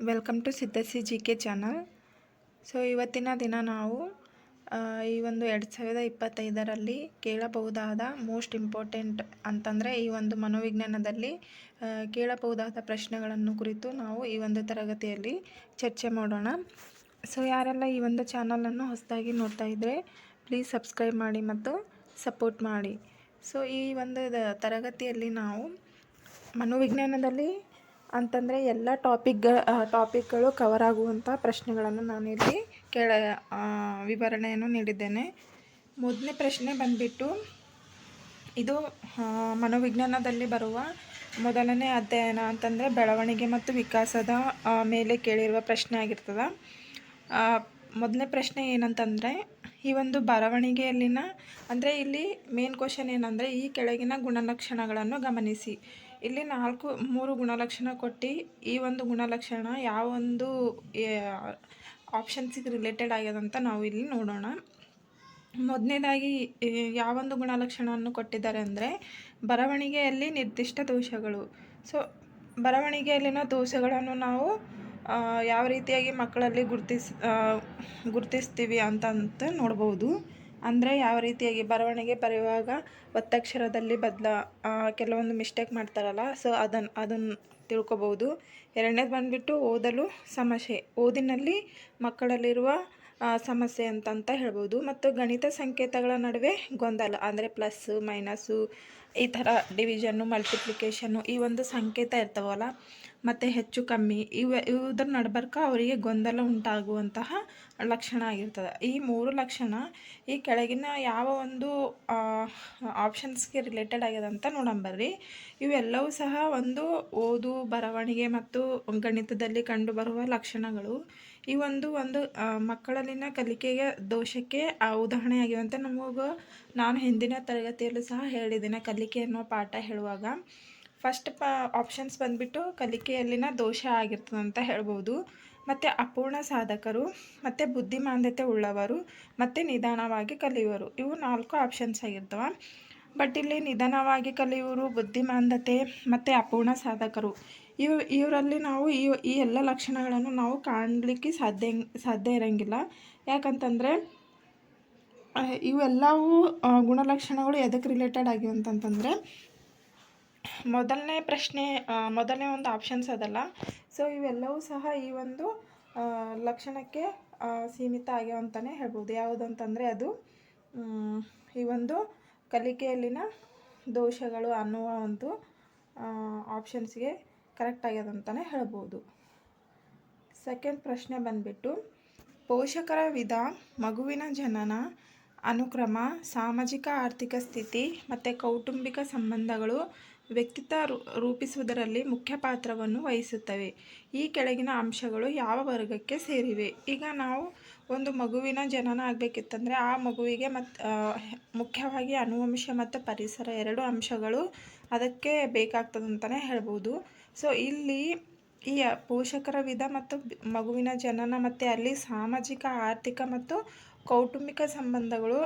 Welcome to ಸಿದ್ಧಸಿ G K channel so ಇವತ್ತಿನ ದಿನ ನಾವು ಈ ಒಂದು ಎರಡು ಸಾವಿರದ ಇಪ್ಪತ್ತೈದರಲ್ಲಿ ಕೇಳಬಹುದಾದ ಮೋಸ್ಟ್ ಇಂಪಾರ್ಟೆಂಟ್ ಅಂತಂದರೆ ಈ ಒಂದು ಮನೋವಿಜ್ಞಾನದಲ್ಲಿ ಕೇಳಬಹುದಾದ ಪ್ರಶ್ನೆಗಳನ್ನು ಕುರಿತು ನಾವು ಈ ಒಂದು ತರಗತಿಯಲ್ಲಿ ಚರ್ಚೆ ಮಾಡೋಣ. ಸೊ ಯಾರೆಲ್ಲ ಈ ಒಂದು ಚಾನಲನ್ನು ಹೊಸದಾಗಿ ನೋಡ್ತಾ ಇದ್ದರೆ ಪ್ಲೀಸ್ ಸಬ್ಸ್ಕ್ರೈಬ್ ಮಾಡಿ ಮತ್ತು ಸಪೋರ್ಟ್ ಮಾಡಿ. ಸೊ ಈ ಒಂದು ತರಗತಿಯಲ್ಲಿ ನಾವು ಮನೋವಿಜ್ಞಾನದಲ್ಲಿ ಅಂತಂದರೆ ಎಲ್ಲ ಟಾಪಿಕ್ ಟಾಪಿಕ್ಗಳು ಕವರ್ ಆಗುವಂಥ ಪ್ರಶ್ನೆಗಳನ್ನು ನಾನಿಲ್ಲಿ ಕೇಳ ವಿವರಣೆಯನ್ನು ನೀಡಿದ್ದೇನೆ. ಮೊದಲನೇ ಪ್ರಶ್ನೆ ಬಂದ್ಬಿಟ್ಟು, ಇದು ಮನೋವಿಜ್ಞಾನದಲ್ಲಿ ಬರುವ ಮೊದಲನೇ ಅಧ್ಯಯನ ಅಂತಂದರೆ ಬೆಳವಣಿಗೆ ಮತ್ತು ವಿಕಾಸದ ಮೇಲೆ ಕೇಳಿರುವ ಪ್ರಶ್ನೆ ಆಗಿರ್ತದೆ. ಮೊದಲನೇ ಪ್ರಶ್ನೆ ಏನಂತಂದರೆ, ಈ ಒಂದು ಬರವಣಿಗೆಯಲ್ಲಿನ, ಅಂದರೆ ಇಲ್ಲಿ ಮೇನ್ ಕ್ವಶನ್ ಏನಂದರೆ ಈ ಕೆಳಗಿನ ಗುಣಲಕ್ಷಣಗಳನ್ನು ಗಮನಿಸಿ. ಇಲ್ಲಿ ನಾಲ್ಕು, ಮೂರು ಗುಣಲಕ್ಷಣ ಕೊಟ್ಟು ಈ ಒಂದು ಗುಣಲಕ್ಷಣ ಯಾವ ಒಂದು ಆಪ್ಷನ್ಸಿಗೆ ರಿಲೇಟೆಡ್ ಆಗ್ಯದಂತ ನಾವು ಇಲ್ಲಿ ನೋಡೋಣ. ಮೊದಲನೇದಾಗಿ ಯಾವೊಂದು ಗುಣಲಕ್ಷಣವನ್ನು ಕೊಟ್ಟಿದ್ದಾರೆ ಅಂದರೆ ಬರವಣಿಗೆಯಲ್ಲಿ ನಿರ್ದಿಷ್ಟ ದೋಷಗಳು. ಸೊ ಬರವಣಿಗೆಯಲ್ಲಿನ ದೋಷಗಳನ್ನು ನಾವು ಯಾವ ರೀತಿಯಾಗಿ ಮಕ್ಕಳಲ್ಲಿ ಗುರುತಿಸ್ ಗುರ್ತಿಸ್ತೀವಿ ಗುರುತಿಸ್ತೀವಿ ಅಂತ ಅಂತ ನೋಡ್ಬೋದು. ಅಂದರೆ ಯಾವ ರೀತಿಯಾಗಿ ಬರವಣಿಗೆ ಬರೆಯುವಾಗ ಒತ್ತಕ್ಷರದಲ್ಲಿ ಬದಲ ಕೆಲವೊಂದು ಮಿಸ್ಟೇಕ್ ಮಾಡ್ತಾರಲ್ಲ ಸೊ ಅದನ್ನು ಅದನ್ನು ತಿಳ್ಕೊಬೋದು ಎರಡನೇದು ಬಂದುಬಿಟ್ಟು ಓದಲು ಸಮಸ್ಯೆ. ಓದಿನಲ್ಲಿ ಮಕ್ಕಳಲ್ಲಿರುವ ಸಮಸ್ಯೆ ಅಂತಂತ ಹೇಳ್ಬೋದು ಮತ್ತು ಗಣಿತ ಸಂಕೇತಗಳ ನಡುವೆ ಗೊಂದಲ, ಅಂದರೆ ಪ್ಲಸ್ಸು ಮೈನಸ್ಸು ಈ ಥರ ಡಿವಿಷನ್ನು ಮಲ್ಟಿಪ್ಲಿಕೇಶನ್ನು ಈ ಒಂದು ಸಂಕೇತ ಇರ್ತಾವಲ್ಲ, ಮತ್ತು ಹೆಚ್ಚು ಕಮ್ಮಿ ಇವ, ಇವುದ್ರ ನಡ್ಬರ್ಕ ಅವರಿಗೆ ಗೊಂದಲ ಉಂಟಾಗುವಂತಹ ಲಕ್ಷಣ ಆಗಿರ್ತದೆ. ಈ ಮೂರು ಲಕ್ಷಣ ಈ ಕೆಳಗಿನ ಯಾವ ಒಂದು ಆಪ್ಷನ್ಸ್ಗೆ ರಿಲೇಟೆಡ್ ಆಗ್ಯದ ಅಂತ ನೋಡಂಬರ್ರಿ ಇವೆಲ್ಲವೂ ಸಹ ಒಂದು ಓದು, ಬರವಣಿಗೆ ಮತ್ತು ಗಣಿತದಲ್ಲಿ ಕಂಡುಬರುವ ಲಕ್ಷಣಗಳು. ಈ ಒಂದು ಒಂದು ಮಕ್ಕಳಲ್ಲಿನ ಕಲಿಕೆಯ ದೋಷಕ್ಕೆ ಆ, ಉದಾಹರಣೆಯಾಗಿವಂತೆ ನಮಗೆ ನಾನು ಹಿಂದಿನ ತರಗತಿಯಲ್ಲೂ ಸಹ ಹೇಳಿದ್ದೇನೆ ಕಲಿಕೆ ಅನ್ನೋ ಪಾಠ ಹೇಳುವಾಗ. ಫಸ್ಟ್ ಪ ಆಪ್ಷನ್ಸ್ ಬಂದುಬಿಟ್ಟು ಕಲಿಕೆಯಲ್ಲಿನ ದೋಷ ಆಗಿರ್ತದೆ ಅಂತ ಹೇಳ್ಬೋದು. ಮತ್ತು ಅಪೂರ್ಣ ಸಾಧಕರು ಮತ್ತು ಬುದ್ಧಿಮಾಂದ್ಯತೆ ಉಳ್ಳವರು ಮತ್ತು ನಿಧಾನವಾಗಿ ಕಲಿಯುವರು. ಇವು ನಾಲ್ಕು ಆಪ್ಷನ್ಸ್ ಆಗಿರ್ತವೆ. ಬಟ್ ಇಲ್ಲಿ ನಿಧಾನವಾಗಿ ಕಲಿಯುವರು ಬುದ್ಧಿಮಾಂದ್ಯತೆ ಮತ್ತು ಅಪೂರ್ಣ ಸಾಧಕರು. ಇವು, ಇವರಲ್ಲಿ ನಾವು ಈ ಈ ಎಲ್ಲ ಲಕ್ಷಣಗಳನ್ನು ನಾವು ಕಾಣಲಿಕ್ಕೆ ಸಾಧ್ಯ ಸಾಧ್ಯ ಇರೋಂಗಿಲ್ಲ. ಯಾಕಂತಂದರೆ ಇವೆಲ್ಲವೂ ಗುಣಲಕ್ಷಣಗಳು ಎದಕ್ಕೆ ರಿಲೇಟೆಡ್ ಆಗಿವೆ ಅಂತಂತಂದರೆ, ಮೊದಲನೇ ಪ್ರಶ್ನೆ ಮೊದಲನೇ ಒಂದು ಆಪ್ಷನ್ಸ್ ಅದಲ್ಲ. ಸೊ ಇವೆಲ್ಲವೂ ಸಹ ಈ ಒಂದು ಲಕ್ಷಣಕ್ಕೆ ಸೀಮಿತ ಆಗ್ಯಾವ ಅಂತಲೇ ಹೇಳ್ಬೋದು. ಯಾವುದು ಅಂತಂದರೆ ಅದು ಈ ಒಂದು ಕಲಿಕೆಯಲ್ಲಿನ ದೋಷಗಳು ಅನ್ನುವ ಒಂದು ಆಪ್ಷನ್ಸ್ಗೆ ಕರೆಕ್ಟ್ ಆಗ್ಯದ ಅಂತಲೇ ಹೇಳ್ಬೋದು. ಸೆಕೆಂಡ್ ಪ್ರಶ್ನೆ ಬಂದ್ಬಿಟ್ಟು, ಪೋಷಕರ ವಿಧ ಮಗುವಿನ ಜನನ, ಅನುಕ್ರಮ, ಸಾಮಾಜಿಕ ಆರ್ಥಿಕ ಸ್ಥಿತಿ ಮತ್ತು ಕೌಟುಂಬಿಕ ಸಂಬಂಧಗಳು ವ್ಯಕ್ತಿತ್ವ ರೂಪಿಸುವುದರಲ್ಲಿ ಮುಖ್ಯ ಪಾತ್ರವನ್ನು ವಹಿಸುತ್ತವೆ. ಈ ಕೆಳಗಿನ ಅಂಶಗಳು ಯಾವ ವರ್ಗಕ್ಕೆ ಸೇರಿವೆ? ಈಗ ನಾವು ಒಂದು ಮಗುವಿನ ಜನನ ಆಗಬೇಕಿತ್ತಂದರೆ ಆ ಮಗುವಿಗೆ ಮತ್ತು ಮುಖ್ಯವಾಗಿ ಅನುವಂಶ ಮತ್ತು ಪರಿಸರ ಎರಡು ಅಂಶಗಳು ಅದಕ್ಕೆ ಬೇಕಾಗ್ತದಂತಲೇ ಹೇಳ್ಬೋದು. ಸೊ ಇಲ್ಲಿ ಈ ಪೋಷಕರ ವಿಧ ಮತ್ತು ಮಗುವಿನ ಜನನ ಮತ್ತು ಅಲ್ಲಿ ಸಾಮಾಜಿಕ, ಆರ್ಥಿಕ ಮತ್ತು ಕೌಟುಂಬಿಕ ಸಂಬಂಧಗಳು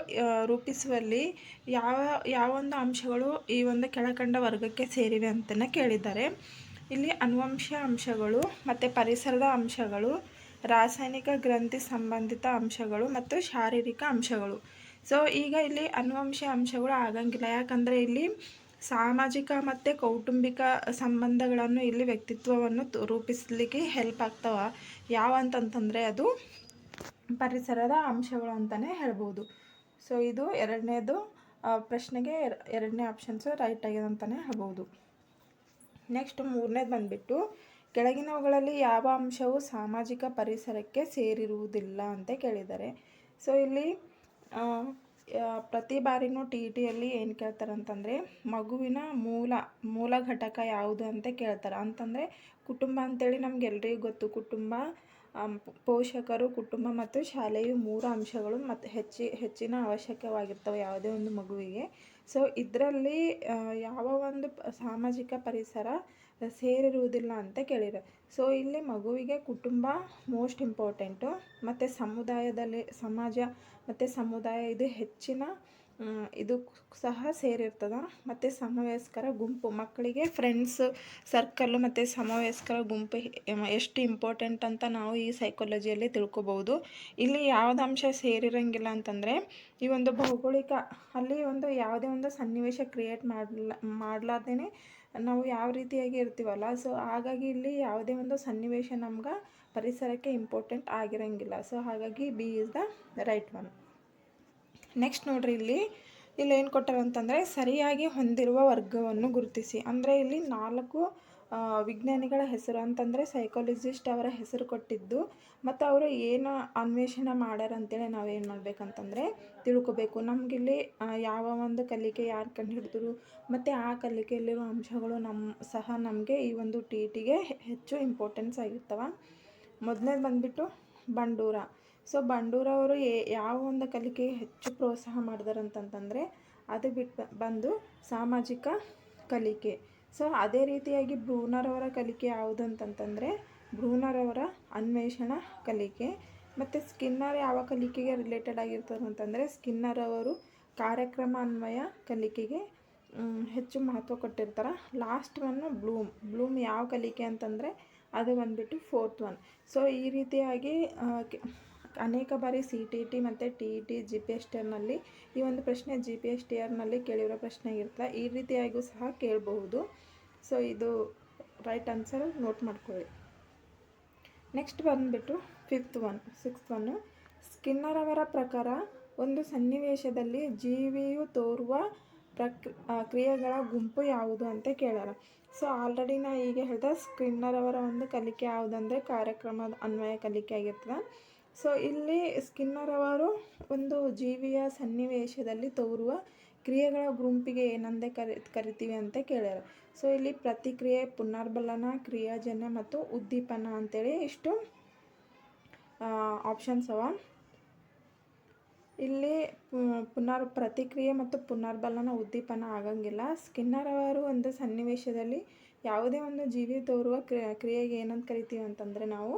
ರೂಪಿಸುವಲ್ಲಿ ಯಾವ, ಯಾವೊಂದು ಅಂಶಗಳು ಈ ಒಂದು ಕೆಳಕಂಡ ವರ್ಗಕ್ಕೆ ಸೇರಿವೆ ಅಂತಲೇ ಕೇಳಿದ್ದಾರೆ. ಇಲ್ಲಿ ಅನುವಂಶ ಅಂಶಗಳು ಮತ್ತು ಪರಿಸರದ ಅಂಶಗಳು, ರಾಸಾಯನಿಕ ಗ್ರಂಥಿ ಸಂಬಂಧಿತ ಅಂಶಗಳು ಮತ್ತು ಶಾರೀರಿಕ ಅಂಶಗಳು. ಸೊ ಈಗ ಇಲ್ಲಿ ಅನುವಂಶ ಅಂಶಗಳು ಆಗಂಗಿಲ್ಲ. ಯಾಕಂದರೆ ಇಲ್ಲಿ ಸಾಮಾಜಿಕ ಮತ್ತು ಕೌಟುಂಬಿಕ ಸಂಬಂಧಗಳನ್ನು ಇಲ್ಲಿ ವ್ಯಕ್ತಿತ್ವವನ್ನು ರೂಪಿಸಲಿಕ್ಕೆ ಹೆಲ್ಪ್ ಆಗ್ತಾವ. ಯಾವ ಅಂತಂತಂದರೆ ಅದು ಪರಿಸರದ ಅಂಶಗಳು ಅಂತಲೇ ಹೇಳ್ಬೋದು. ಸೊ ಇದು ಎರಡನೇದು ಪ್ರಶ್ನೆಗೆ ಎರಡನೇ ಆಪ್ಷನ್ಸು ರೈಟ್ ಆಗಿದೆ ಅಂತಲೇ ಹೇಳ್ಬೋದು. ನೆಕ್ಸ್ಟ್ ಮೂರನೇದು ಬಂದುಬಿಟ್ಟು, ಕೆಳಗಿನವುಗಳಲ್ಲಿ ಯಾವ ಅಂಶವು ಸಾಮಾಜಿಕ ಪರಿಸರಕ್ಕೆ ಸೇರಿರುವುದಿಲ್ಲ ಅಂತ ಕೇಳಿದ್ದಾರೆ. ಸೊ ಇಲ್ಲಿ ಪ್ರತಿ ಬಾರಿನೂ ಟಿ ಇ ಟಿಯಲ್ಲಿ ಏನು ಕೇಳ್ತಾರೆ ಅಂತಂದರೆ, ಮಗುವಿನ ಮೂಲ ಮೂಲ ಘಟಕ ಯಾವುದು ಅಂತ ಕೇಳ್ತಾರೆ. ಅಂತಂದರೆ, ಕುಟುಂಬ ಅಂತೇಳಿ ನಮ್ಗೆ ಎಲ್ರಿಗೂ ಗೊತ್ತು. ಕುಟುಂಬ ಪೋಷಕರು, ಕುಟುಂಬ ಮತ್ತು ಶಾಲೆಯು ಮೂರು ಅಂಶಗಳು ಮತ್ತು ಹೆಚ್ಚಿ, ಹೆಚ್ಚಿನ ಅವಶ್ಯಕವಾಗಿರ್ತವೆ ಯಾವುದೇ ಒಂದು ಮಗುವಿಗೆ. ಸೊ ಇದರಲ್ಲಿ ಯಾವ ಒಂದು ಸಾಮಾಜಿಕ ಪರಿಸರ ಸೇರಿರುವುದಿಲ್ಲ ಅಂತ ಕೇಳಿದೆ. ಸೊ ಇಲ್ಲಿ ಮಗುವಿಗೆ ಕುಟುಂಬ ಮೋಸ್ಟ್ ಇಂಪಾರ್ಟೆಂಟು ಮತ್ತು ಸಮುದಾಯದಲ್ಲಿ ಸಮಾಜ ಮತ್ತು ಸಮುದಾಯ ಇದು ಹೆಚ್ಚಿನ ಇದು ಸಹ ಸೇರಿರ್ತದೆ. ಮತ್ತು ಸಮವಯಸ್ಕರ ಗುಂಪು, ಮಕ್ಕಳಿಗೆ ಫ್ರೆಂಡ್ಸ್ ಸರ್ಕಲ್ಲು ಮತ್ತು ಸಮವಯಸ್ಕರ ಗುಂಪು ಎಷ್ಟು ಇಂಪಾರ್ಟೆಂಟ್ ಅಂತ ನಾವು ಈ ಸೈಕಾಲಜಿಯಲ್ಲಿ ತಿಳ್ಕೊಬೋದು ಇಲ್ಲಿ ಯಾವ್ದು ಅಂಶ ಸೇರಿರಂಗಿಲ್ಲ ಅಂತಂದರೆ, ಈ ಒಂದು ಭೌಗೋಳಿಕ, ಅಲ್ಲಿ ಒಂದು ಯಾವುದೇ ಒಂದು ಸನ್ನಿವೇಶ ಕ್ರಿಯೇಟ್ ಮಾಡಲ ಮಾಡ್ಲಾರ್ದೇ ನಾವು ಯಾವ ರೀತಿಯಾಗಿ ಇರ್ತೀವಲ್ಲ ಸೊ ಹಾಗಾಗಿ ಇಲ್ಲಿ ಯಾವುದೇ ಒಂದು ಸನ್ನಿವೇಶ ನಮ್ಗೆ ಪರಿಸರಕ್ಕೆ ಇಂಪಾರ್ಟೆಂಟ್ ಆಗಿರಂಗಿಲ್ಲ. ಸೊ ಹಾಗಾಗಿ B is the right one next ನೋಡ್ರಿ ಇಲ್ಲಿ ಇಲ್ಲಿ ಏನು ಕೊಟ್ಟಾರ ಅಂತಂದರೆ ಸರಿಯಾಗಿ ಹೊಂದಿರುವ ವರ್ಗವನ್ನು ಗುರುತಿಸಿ. ಅಂದರೆ ಇಲ್ಲಿ ನಾಲ್ಕು ವಿಜ್ಞಾನಿಗಳ ಹೆಸರು ಅಂತಂದರೆ ಸೈಕಾಲಜಿಸ್ಟ್ ಅವರ ಹೆಸರು ಕೊಟ್ಟಿದ್ದು. ಮತ್ತು ಅವರು ಏನು ಅನ್ವೇಷಣೆ ಮಾಡ್ಯಾರ ಅಂತೇಳಿ ನಾವೇನು ಮಾಡಬೇಕಂತಂದರೆ ತಿಳ್ಕೊಬೇಕು. ನಮಗಿಲ್ಲಿ ಯಾವ ಒಂದು ಕಲಿಕೆ ಯಾರು ಕಂಡು ಹಿಡಿದ್ರು ಮತ್ತು ಆ ಕಲಿಕೆಯಲ್ಲಿರೋ ಅಂಶಗಳು ನಮ್ಮ ಸಹ ನಮಗೆ ಈ ಒಂದು ಟಿ ಟಿಗೆ ಹೆಚ್ಚು ಇಂಪಾರ್ಟೆನ್ಸ್ ಆಗಿರ್ತವೆ. ಮೊದಲನೇದು ಬಂದುಬಿಟ್ಟು ಬಂಡೂರ. ಸೊ ಬಂಡೂರವರು ಯಾವ ಒಂದು ಕಲಿಕೆ ಹೆಚ್ಚು ಪ್ರೋತ್ಸಾಹ ಮಾಡಿದಾರಂತಂತಂದರೆ ಅದು ಬಿಟ್ಟು ಬಂದು ಸಾಮಾಜಿಕ ಕಲಿಕೆ. ಸೊ ಅದೇ ರೀತಿಯಾಗಿ ಭ್ರೂಣರವರ ಕಲಿಕೆ ಯಾವುದು ಅಂತಂತಂದರೆ ಬ್ರೂನರವರ ಅನ್ವೇಷಣ ಕಲಿಕೆ. ಮತ್ತು ಸ್ಕಿನ್ನರ್ ಯಾವ ಕಲಿಕೆಗೆ ರಿಲೇಟೆಡ್ ಆಗಿರ್ತಾರೆ ಅಂತಂದರೆ ಸ್ಕಿನ್ನರ್ ಅವರು ಕಾರ್ಯಕ್ರಮ ಅನ್ವಯ ಕಲಿಕೆಗೆ ಹೆಚ್ಚು ಮಹತ್ವ ಕೊಟ್ಟಿರ್ತಾರೆ. Last one Bloom. ಬ್ಲೂಮ್ ಯಾವ ಕಲಿಕೆ ಅಂತಂದರೆ ಅದು ಬಂದುಬಿಟ್ಟು ಫೋರ್ತ್ ಒನ್ ಸೊ ಈ ರೀತಿಯಾಗಿ ಅನೇಕ ಬಾರಿ ಸಿ ಟಿ ಟಿ ಮತ್ತು T E T, G P S ಟಿಯರ್ನಲ್ಲಿ ಈ ಒಂದು ಪ್ರಶ್ನೆ ಜಿ ಪಿ ಎಸ್ ಟಿ ಆರ್ನಲ್ಲಿ ಕೇಳಿರೋ ಪ್ರಶ್ನೆ ಇರ್ತದೆ ಈ ರೀತಿಯಾಗಿಯೂ ಸಹ ಕೇಳಬಹುದು. ಸೊ ಇದು ರೈಟ್ ಆನ್ಸರ್ ನೋಟ್ ಮಾಡ್ಕೊಳ್ಳಿ. ನೆಕ್ಸ್ಟ್ ಬಂದುಬಿಟ್ಟು fifth one sixth one Skinner ಅವರ ಪ್ರಕಾರ ಒಂದು ಸನ್ನಿವೇಶದಲ್ಲಿ ಜೀವಿಯು ತೋರುವ ಪ್ರಕ್ ಕ್ರಿಯೆಗಳ ಗುಂಪು ಯಾವುದು ಅಂತ ಕೇಳಾರ ಸೊ ಆಲ್ರೆಡಿ ನಾ ಈಗ ಹೇಳಿದೆ ಸ್ಕಿನ್ನರ್ ಅವರ ಒಂದು ಕಲಿಕೆ ಯಾವುದಂದರೆ ಕಾರ್ಯಕ್ರಮದ ಅನ್ವಯ ಕಲಿಕೆ ಆಗಿರ್ತದೆ. ಸೊ ಇಲ್ಲಿ ಸ್ಕಿನ್ನರ್ ಅವರು ಒಂದು ಜೀವಿಯ ಸನ್ನಿವೇಶದಲ್ಲಿ ತೋರುವ ಕ್ರಿಯೆಗಳ ಗುಂಪಿಗೆ ಏನಂದೇ ಕರಿ, ಕರಿತೀವಿ ಅಂತ ಕೇಳ್ಯಾರ. ಸೊ ಇಲ್ಲಿ ಪ್ರತಿಕ್ರಿಯೆ, ಪುನರ್ಬಲನ, ಕ್ರಿಯಾಜನ್ಯ ಮತ್ತು ಉದ್ದೀಪನ ಅಂತೇಳಿ ಇಷ್ಟು ಆಪ್ಷನ್ಸ್ ಅವ. ಇಲ್ಲಿ ಪುನರ್, ಪ್ರತಿಕ್ರಿಯೆ ಮತ್ತು ಪುನರ್ಬಲನ ಉದ್ದೀಪನ ಆಗಂಗಿಲ್ಲ. ಸ್ಕಿನ್ನರ್ ಅವರು ಒಂದು ಸನ್ನಿವೇಶದಲ್ಲಿ ಯಾವುದೇ ಒಂದು ಜೀವಿ ತೋರುವ ಕ್ರಿಯೆಗೆ ಏನಂತ ಕರಿತೀವಿ ಅಂತಂದರೆ ನಾವು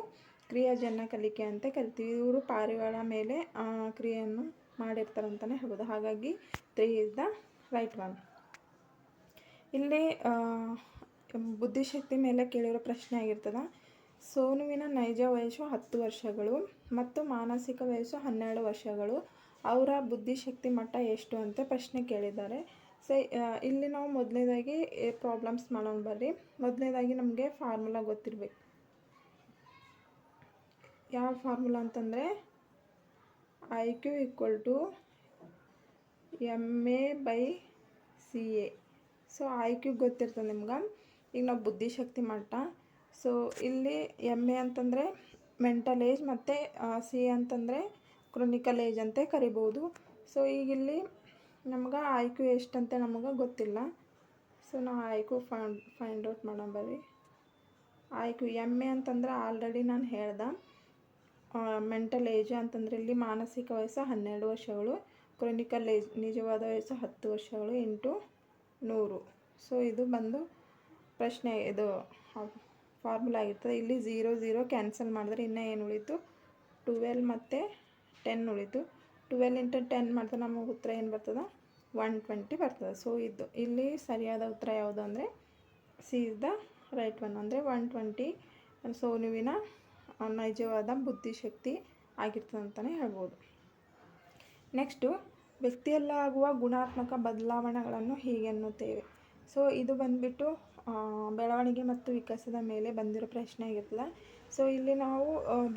ಕ್ರಿಯಾಜನ್ಯ ಕಲಿಕೆ ಅಂತ ಕರಿತೀವಿ. ಇವರು ಪಾರಿವಾಳ ಮೇಲೆ ಕ್ರಿಯೆಯನ್ನು ಮಾಡಿರ್ತಾರೆ ಅಂತಲೇ ಹೇಳ್ಬೋದು. ಹಾಗಾಗಿ three is the right one ಇಲ್ಲಿ ಬುದ್ಧಿಶಕ್ತಿ ಮೇಲೆ ಕೇಳಿರೋ ಪ್ರಶ್ನೆ ಆಗಿರ್ತದೆ. ಸೋನುವಿನ ನೈಜ ವಯಸ್ಸು ಹತ್ತು ವರ್ಷಗಳು ಮತ್ತು ಮಾನಸಿಕ ವಯಸ್ಸು ಹನ್ನೆರಡು ವರ್ಷಗಳು. ಅವರ ಬುದ್ಧಿಶಕ್ತಿ ಮಟ್ಟ ಎಷ್ಟು ಅಂತ ಪ್ರಶ್ನೆ ಕೇಳಿದ್ದಾರೆ. ಸೊ ಇಲ್ಲಿ ನಾವು ಮೊದಲನೇದಾಗಿ ಪ್ರಾಬ್ಲಮ್ಸ್ ಮಾಡೋಣ ಬರ್ರಿ. ಮೊದಲನೇದಾಗಿ ನಮಗೆ ಫಾರ್ಮುಲಾ ಗೊತ್ತಿರಬೇಕು. ಯಾವ ಫಾರ್ಮುಲಾ ಅಂತಂದರೆ I Q equal to M A by C A so I Q ಗೊತ್ತಿರ್ತದೆ ನಿಮ್ಗೆ. ಈಗ ನಾವು ಬುದ್ಧಿಶಕ್ತಿ ಮಟ್ಟ ಸೊ ಇಲ್ಲಿ ಎಂ ಎ ಅಂತಂದರೆ ಮೆಂಟಲ್ ಏಜ್ ಮತ್ತು ಸಿ ಎ ಅಂತಂದರೆ ಕ್ರೊನಿಕಲ್ ಏಜ್ ಅಂತ ಕರಿಬೋದು. ಸೊ ಈಗ ಇಲ್ಲಿ ನಮ್ಗೆ ಐ ಕ್ಯೂ ಅಂತ ನಮಗೆ ಗೊತ್ತಿಲ್ಲ. ಸೊ ನಾವು I Q find find out ಮಾಡೋಣ ಬರ್ರಿ. ಐ ಕ್ಯೂ ಎಂ ಎ ಅಂತಂದ್ರೆ ಆಲ್ರೆಡಿ ನಾನು ಹೇಳ್ದೆ. ಮೆಂಟಲ್ ಏಜ್ ಅಂತಂದರೆ ಇಲ್ಲಿ ಮಾನಸಿಕ ವಯಸ್ಸು ಹನ್ನೆರಡು ವರ್ಷಗಳು ಕ್ರೋನಿಕಲ್ ಏಜ್ ನಿಜವಾದ ವಯಸ್ಸು ಹತ್ತು ವರ್ಷಗಳು ಇಂಟು ನೂರು. ಸೊ ಇದು ಬಂದು ಪ್ರಶ್ನೆ, ಇದು ಫಾರ್ಮುಲಾ ಆಗಿರ್ತದೆ. ಇಲ್ಲಿ ಝೀರೋ ಝೀರೋ ಕ್ಯಾನ್ಸಲ್ ಮಾಡಿದ್ರೆ ಇನ್ನೂ ಏನು ಉಳಿತು? ಟುವೆಲ್ ಮತ್ತು ಟೆನ್ ಉಳಿತು. ಟುವೆಲ್ ಇಂಟು ಟೆನ್ ಮಾಡಿದ್ರೆ ನಮಗೆ ಉತ್ತರ ಏನು ಬರ್ತದೆ? ಒನ್ ಟ್ವೆಂಟಿ ಬರ್ತದೆ. ಸೊ ಇದು ಇಲ್ಲಿ ಸರಿಯಾದ ಉತ್ತರ ಯಾವುದು ಅಂದರೆ C is the right one ಅಂದರೆ ಒನ್ ಟ್ವೆಂಟಿ ಸೋನುವಿನ ನೈಜವಾದ ಬುದ್ಧಿಶಕ್ತಿ ಆಗಿರ್ತದೆ ಅಂತಲೇ ಹೇಳ್ಬೋದು. ನೆಕ್ಸ್ಟು ವ್ಯಕ್ತಿಯಲ್ಲಾಗುವ ಗುಣಾತ್ಮಕ ಬದಲಾವಣೆಗಳನ್ನು ಹೀಗೆ ಅನ್ನುತ್ತೇವೆ ಸೊ ಇದು ಬಂದುಬಿಟ್ಟು ಬೆಳವಣಿಗೆ ಮತ್ತು ವಿಕಾಸದ ಮೇಲೆ ಬಂದಿರೋ ಪ್ರಶ್ನೆ ಆಗಿರ್ತದೆ. ಸೊ ಇಲ್ಲಿ ನಾವು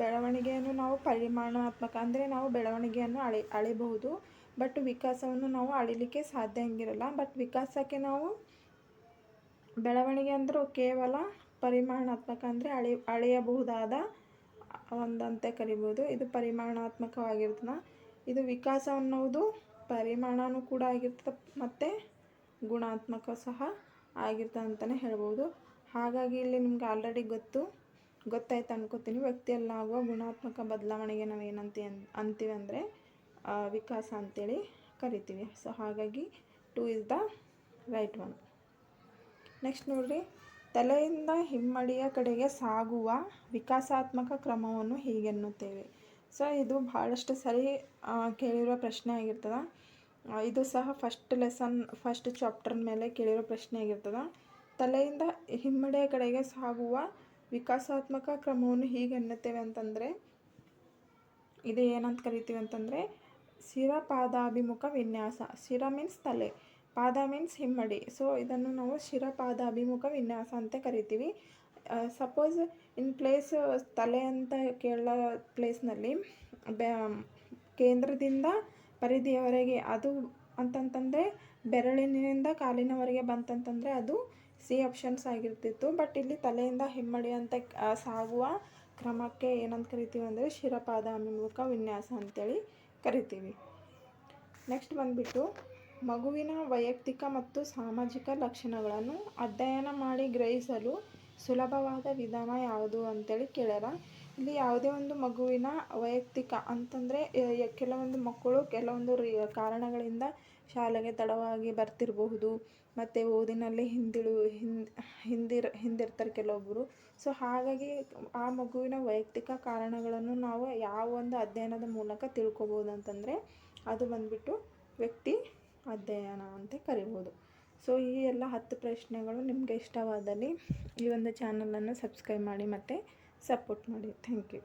ಬೆಳವಣಿಗೆಯನ್ನು ನಾವು ಪರಿಮಾಣಾತ್ಮಕ ಅಂದರೆ ನಾವು ಬೆಳವಣಿಗೆಯನ್ನು ಅಳಿ, ಅಳಿಬಹುದು. ಬಟ್ ವಿಕಾಸವನ್ನು ನಾವು ಅಳಿಲಿಕ್ಕೆ ಸಾಧ್ಯ ಹಂಗಿರಲ್ಲ. ಬಟ್ ವಿಕಾಸಕ್ಕೆ ನಾವು ಬೆಳವಣಿಗೆ ಅಂದರೂ ಕೇವಲ ಪರಿಮಾಣಾತ್ಮಕ ಅಂದರೆ ಅಳಿ, ಅಳೆಯಬಹುದಾದ ಒಂದಂತೆ ಕರಿಬೋದು. ಇದು ಪರಿಮಾಣಾತ್ಮಕವಾಗಿರ್ತದೆ ಇದು ವಿಕಾಸ ಅನ್ನೋದು ಪರಿಮಾಣವೂ ಕೂಡ ಆಗಿರ್ತದೆ ಮತ್ತು ಗುಣಾತ್ಮಕ ಸಹ ಆಗಿರ್ತದೆ ಅಂತಲೇ ಹೇಳ್ಬೋದು. ಹಾಗಾಗಿ ಇಲ್ಲಿ ನಿಮ್ಗೆ ಆಲ್ರೆಡಿ ಗೊತ್ತು. ಗೊತ್ತಾಯ್ತು ಅನ್ಕೋತೀನಿ. ವ್ಯಕ್ತಿಯಲ್ಲಾಗುವ ಗುಣಾತ್ಮಕ ಬದಲಾವಣೆಗೆ ನಾವು ಏನಂತೀವಿ ಅಂತೀವಿ ಅಂದರೆ ವಿಕಾಸ ಅಂತೇಳಿ ಕರಿತೀವಿ. ಸೊ ಹಾಗಾಗಿ two is the right one next ನೋಡಿರಿ. ತಲೆಯಿಂದ ಹಿಮ್ಮಡಿಯ ಕಡೆಗೆ ಸಾಗುವ ವಿಕಾಸಾತ್ಮಕ ಕ್ರಮವನ್ನು ಹೀಗೆನ್ನುತ್ತೇವೆ. ಸೊ, ಇದು ಭಾಳಷ್ಟು ಸರಿ ಕೇಳಿರೋ ಪ್ರಶ್ನೆ ಆಗಿರ್ತದೆ. ಇದು ಸಹ ಫಸ್ಟ್ ಲೆಸನ್ ಫಸ್ಟ್ ಚಾಪ್ಟರ್ ಮೇಲೆ ಕೇಳಿರೋ ಪ್ರಶ್ನೆ ಆಗಿರ್ತದೆ. ತಲೆಯಿಂದ ಹಿಮ್ಮಡಿಯ ಕಡೆಗೆ ಸಾಗುವ ವಿಕಾಸಾತ್ಮಕ ಕ್ರಮವನ್ನು ಹೀಗೆ ಎನ್ನುತ್ತೇವೆ ಅಂತಂದರೆ ಇದು ಏನಂತ ಕರಿತೀವಿ ಅಂತಂದರೆ, ಶಿರಪಾದಾಭಿಮುಖ ವಿನ್ಯಾಸ. ಶಿರ ಮೀನ್ಸ್ ತಲೆ. ಪಾದ ಮೀನ್ಸ್ ಹಿಮ್ಮಡಿ. ಸೊ ಇದನ್ನು ನಾವು ಶಿರಪಾದ ಅಭಿಮುಖ ವಿನ್ಯಾಸ ಅಂತ ಕರಿತೀವಿ. ಸಪೋಸ್ ಇನ್ ಪ್ಲೇಸ್ ತಲೆ ಅಂತ ಕೇಳೋ ಪ್ಲೇಸ್ನಲ್ಲಿ ಕೇಂದ್ರದಿಂದ ಪರಿಧಿಯವರೆಗೆ ಅದು ಅಂತಂತಂದರೆ ಬೆರಳಿನಿಂದ ಕಾಲಿನವರೆಗೆ ಬಂತಂತಂದರೆ ಅದು ಸಿ ಆಪ್ಷನ್ಸ್ ಆಗಿರ್ತಿತ್ತು. ಬಟ್ ಇಲ್ಲಿ ತಲೆಯಿಂದ ಹಿಮ್ಮಡಿ ಅಂತ ಸಾಗುವ ಕ್ರಮಕ್ಕೆ ಏನಂತ ಕರಿತೀವಿ ಅಂದರೆ ಶಿರಪಾದ ಅಭಿಮುಖ ವಿನ್ಯಾಸ ಅಂತೇಳಿ ಕರಿತೀವಿ. ನೆಕ್ಸ್ಟ್ ಬಂದುಬಿಟ್ಟು ಮಗುವಿನ ವೈಯಕ್ತಿಕ ಮತ್ತು ಸಾಮಾಜಿಕ ಲಕ್ಷಣಗಳನ್ನು ಅಧ್ಯಯನ ಮಾಡಿ ಗ್ರಹಿಸಲು ಸುಲಭವಾದ ವಿಧಾನ ಯಾವುದು ಅಂತೇಳಿ ಕೇಳ್ಯಾರ. ಇಲ್ಲಿ ಯಾವುದೇ ಒಂದು ಮಗುವಿನ ವೈಯಕ್ತಿಕ ಅಂತಂದರೆ ಕೆಲವೊಂದು ಮಕ್ಕಳು ಕೆಲವೊಂದು ರೀ, ಕಾರಣಗಳಿಂದ ಶಾಲೆಗೆ ತಡವಾಗಿ ಬರ್ತಿರಬಹುದು, ಮತ್ತು ಓದಿನಲ್ಲಿ ಹಿಂದಿಳು ಹಿಂದ್ ಹಿಂದಿರ್, ಹಿಂದಿರ್ತಾರೆ ಕೆಲವೊಬ್ಬರು ಸೊ, ಹಾಗಾಗಿ ಆ ಮಗುವಿನ ವೈಯಕ್ತಿಕ ಕಾರಣಗಳನ್ನು ನಾವು ಯಾವ ಒಂದು ಅಧ್ಯಯನದ ಮೂಲಕ ತಿಳ್ಕೊಬೋದು ಅಂತಂದರೆ, ಅದು ಬಂದುಬಿಟ್ಟು ವ್ಯಕ್ತಿ ಅಧ್ಯಯನ ಅಂತ ಕರಿಬೋದು. ಸೊ ಈ ಎಲ್ಲ ಹತ್ತು ಪ್ರಶ್ನೆಗಳು ನಿಮಗೆ ಇಷ್ಟವಾದಲ್ಲಿ ಈ ಒಂದು ಚಾನಲನ್ನು ಸಬ್ಸ್ಕ್ರೈಬ್ ಮಾಡಿ ಮತ್ತು ಸಪೋರ್ಟ್ ಮಾಡಿ. Thank you